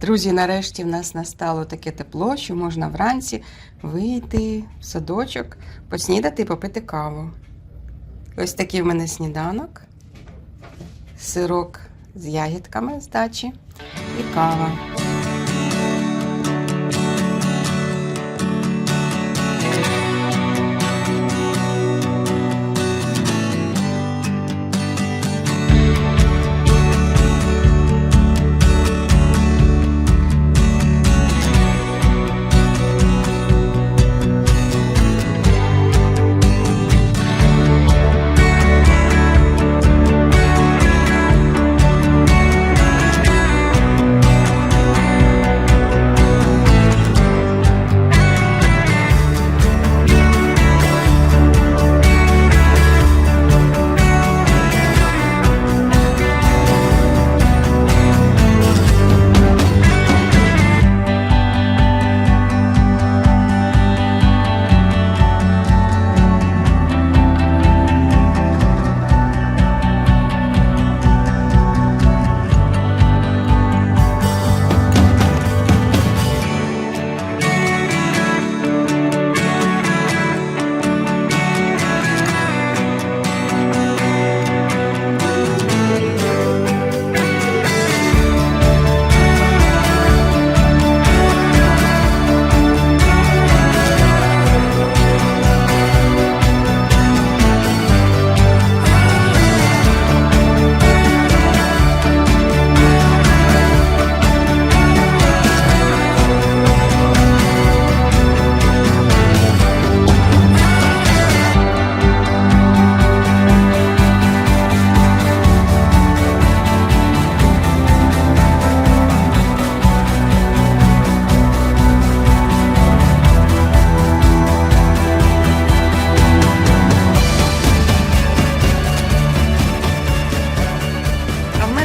Друзі, нарешті в нас настало таке тепло, що можна вранці вийти в садочок, поснідати і попити каву. Ось такий в мене сніданок, сирок з ягідками з дачі і кава.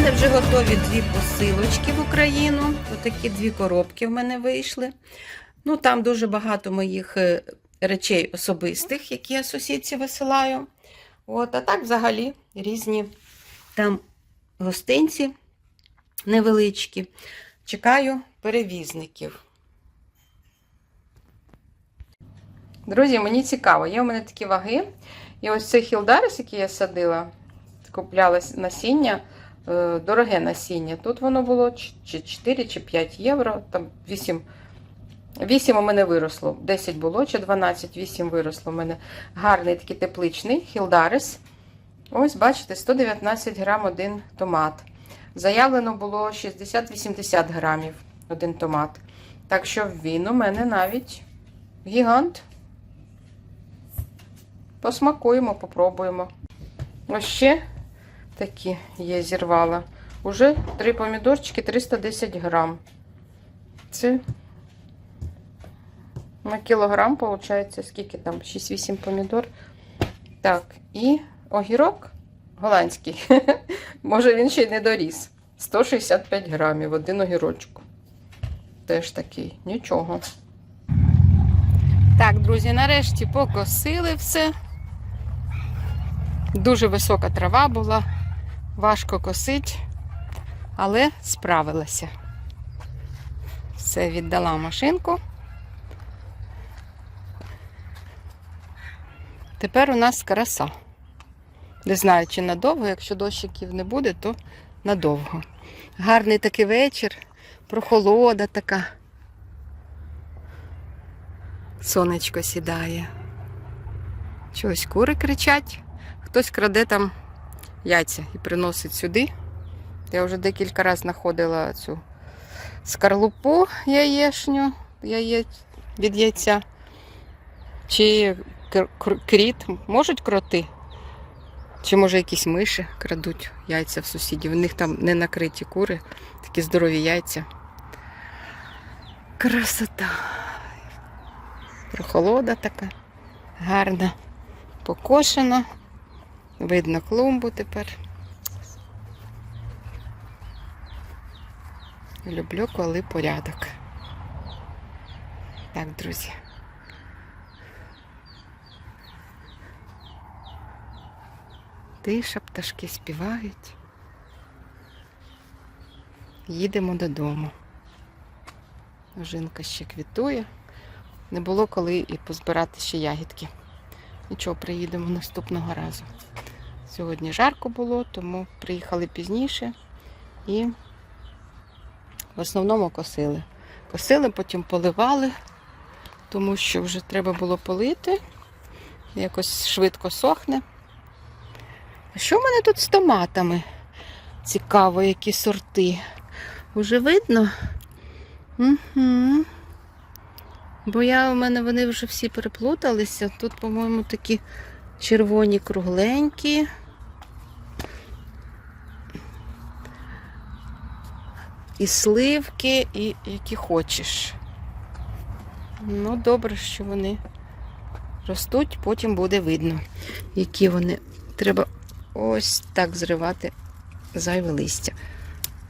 Мене вже готові дві посилочки в Україну. Отакі дві коробки в мене вийшли. Ну, там дуже багато моїх е, речей особистих, які я сусідці висилаю. От, а так взагалі різні там гостинці невеличкі. Чекаю перевізників. Друзі, мені цікаво, є у мене такі ваги. І ось цей хілдарис, який я садила, купляла насіння, дороге насіння. Тут воно було чи 4 чи 5 євро, там 8. 8 у мене виросло. 10 було чи 12, 8 виросло. У мене гарний такий тепличний хілдарис. Ось, бачите, 119 грам один томат. Заявлено було 60-80 грамів один томат. Так що він у мене навіть гігант. Посмакуємо, попробуємо. Ось ще такі є зірвала. Уже три помідорчики 310 грам. Це на кілограм, виходить, скільки там? 6-8 помідор. Так, і огірок голландський. Може, він ще й не доріс. 165 грамів, один огірочок. Теж такий, нічого. Так, друзі, нарешті покосили все. Дуже висока трава була, важко косить, але справилася. Все, віддала машинку. Тепер у нас краса. Не знаю, чи надовго, якщо дощиків не буде, то надовго. Гарний такий вечір, прохолода така. Сонечко сідає. Чогось кури кричать. Хтось краде там яйця і приносить сюди. Я вже декілька разів знаходила цю скорлупу яєшню яєць, від яйця. Чи кр- кр- кріт. Можуть кроти? Чи може якісь миші крадуть яйця в сусідів. У них там не накриті кури, такі здорові яйця. Красота. Прохолода така гарна. Покошена. Видно клумбу тепер. Люблю, коли порядок. Так, друзі. Тиша, пташки співають. Їдемо додому. Жінка ще квітує. Не було коли і позбирати ще ягідки. Нічого, приїдемо наступного разу. Сьогодні жарко було, тому приїхали пізніше і в основному косили. Косили, потім поливали, тому що вже треба було полити. Якось швидко сохне. А що в мене тут з томатами? Цікаво, які сорти. Уже видно? Угу. Бо я у мене вони вже всі переплуталися. Тут, по-моєму, такі червоні кругленькі. І сливки, і які хочеш. Ну, добре, що вони ростуть, потім буде видно, які вони. Треба ось так зривати зайве листя.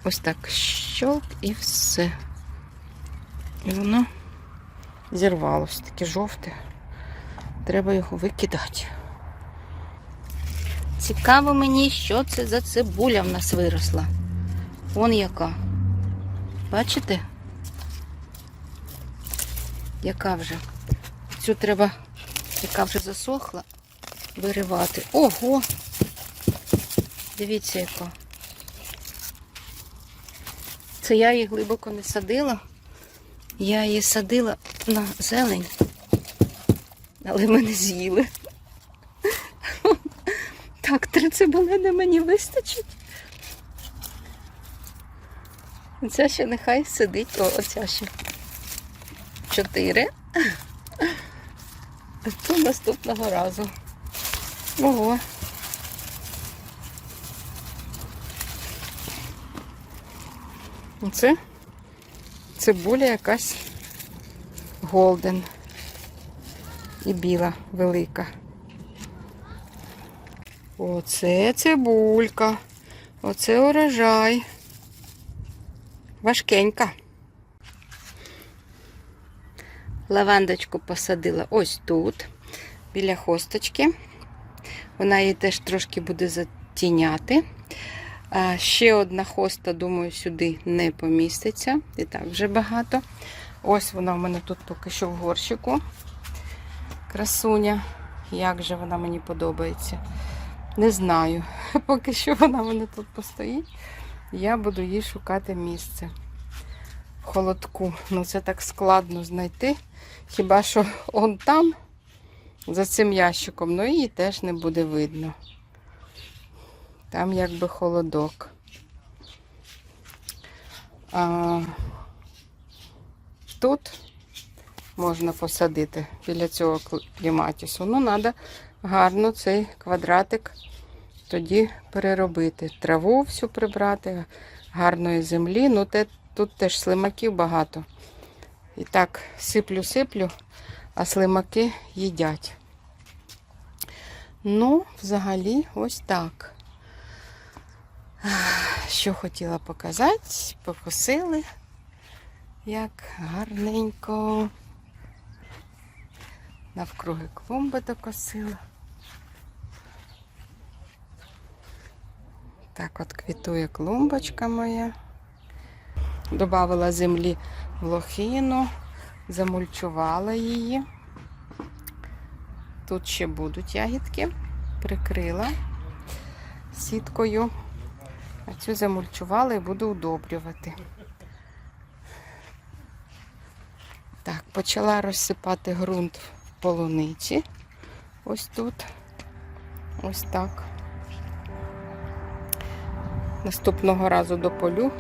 Ось так щолк і все. І воно зірвалось, таке жовте. Треба його викидати. Цікаво мені, що це за цибуля в нас виросла. Вон яка. Бачите? Яка вже? Цю треба, яка вже засохла, виривати. Ого! Дивіться, яка. Це я її глибоко не садила. Я її садила на зелень, але мене з'їли. Так, три цибулини мені вистачить. Оця ще нехай сидить. О, оця ще. Чотири. Це наступного разу. Ого. Оце цибуля якась голден. І біла велика. Оце цибулька. Оце урожай. Важкенька. Лавандочку посадила ось тут, біля хосточки. Вона її теж трошки буде затіняти. Ще одна хоста, думаю, сюди не поміститься. І так вже багато. Ось вона в мене тут поки що в горщику. Красуня. Як же вона мені подобається. Не знаю. Поки що вона в мене тут постоїть. Я буду їй шукати місце. В холодку. Ну це так складно знайти. Хіба що он там, за цим ящиком, ну її теж не буде видно. Там якби холодок. А, тут можна посадити біля цього кліматісу. Ну, треба гарно цей квадратик тоді переробити. Траву всю прибрати, гарної землі. Ну, те, тут теж слимаків багато. І так, сиплю-сиплю, а слимаки їдять. Ну, взагалі, ось так. Що хотіла показати, покосили, як гарненько. Навкруги клумби докосила. Так от квітує клумбочка моя. Добавила землі в лохину, замульчувала її. Тут ще будуть ягідки, прикрила сіткою. А цю замульчувала і буду удобрювати. Так, почала розсипати ґрунт в полуниці. Ось тут. Ось так. Наступного разу дополю,